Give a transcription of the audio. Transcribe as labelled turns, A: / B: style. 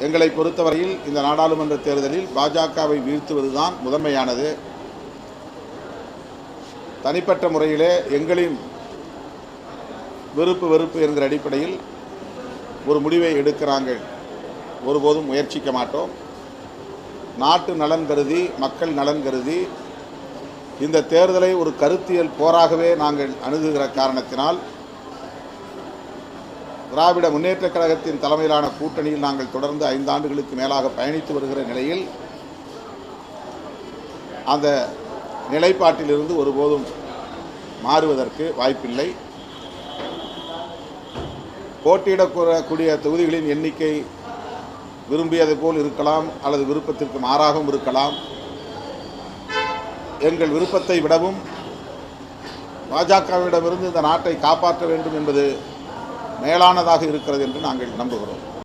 A: எங்களை பொறுத்தவரையில் இந்த நாடாளுமன்ற தேர்தலில் பாஜகவை வீழ்த்துவதுதான் முதன்மையானது. தனிப்பட்ட முறையிலே எங்களின் விருப்பு வெறுப்பு என்கிற அடிப்படையில் ஒரு முடிவை எடுக்கிறாங்க. ஒருபோதும் முயற்சிக்க மாட்டோம். நாட்டு நலன் கருதி மக்கள் நலன் கருதி இந்த தேர்தலை ஒரு கருத்தியல் போராகவே நாங்கள் அணுகுகிற காரணத்தினால் திராவிட முன்னேற்றக் கழகத்தின் தலைமையிலான கூட்டணியில் நாங்கள் தொடர்ந்து ஐந்தாண்டுகளுக்கு மேலாக பயணித்து வருகிற நிலையில் அந்த நிலைப்பாட்டிலிருந்து ஒருபோதும் மாறுவதற்கு வாய்ப்பில்லை. போட்டியிடக்கூடிய தொகுதிகளின் எண்ணிக்கை விரும்பியது போல் இருக்கலாம் அல்லது விருப்பத்திற்கு மாறாகவும் இருக்கலாம். எங்கள் விருப்பத்தை விடவும் பாஜகவிடமிருந்து இந்த நாட்டை காப்பாற்ற வேண்டும் என்பது மேலானதாக இருக்கிறது என்று நாங்கள் நம்புகிறோம்.